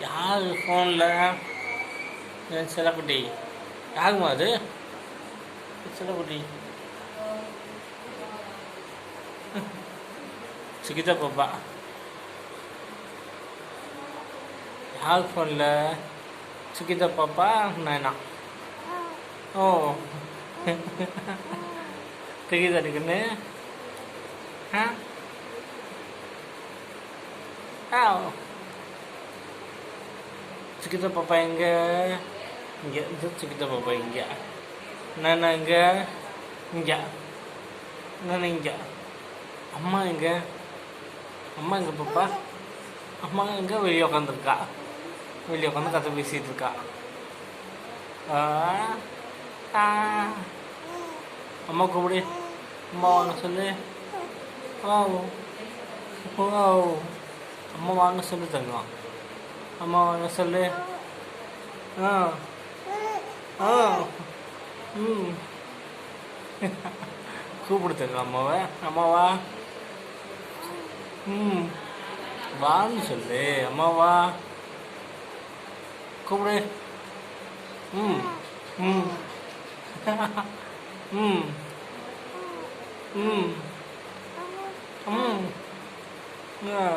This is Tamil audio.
யார் ஃபோனில் என் செல்லக்குட்டி யாருமா அது? செல்லக்குட்டி சுகிதா பாப்பா. யார் ஃபோனில் சுகிதா பாப்பா? நானா ஓ. தெரியுதா இருக்குன்னு ஆ? ஆ. சுகிதா பாப்பா எங்க? இங்கே இது சுகிதா பாப்பா இங்கே. நான் எங்கே இங்கே. நான் இங்கே. அம்மா எங்க? அம்மா எங்க பாப்பா? அம்மா எங்க? வெளியே உட்காந்துருக்கா வெளியே உட்காந்து கதை பேசிட்டு இருக்கா அம்மா கூப்பிடு. அம்மா வாங்க சொல்லு. ஓ ஓ அம்மா வாங்க சொல்லு தங்குவான் அம்மா வாங்க சொல்லு. ஆ. ஆ. ம். கூப்பிடு அம்மாவை? அம்மாவா? ம். வான்னு சொல்லு அம்மாவா? கூப்பிடு. ம். ம். ம். ம். ம். ஆ.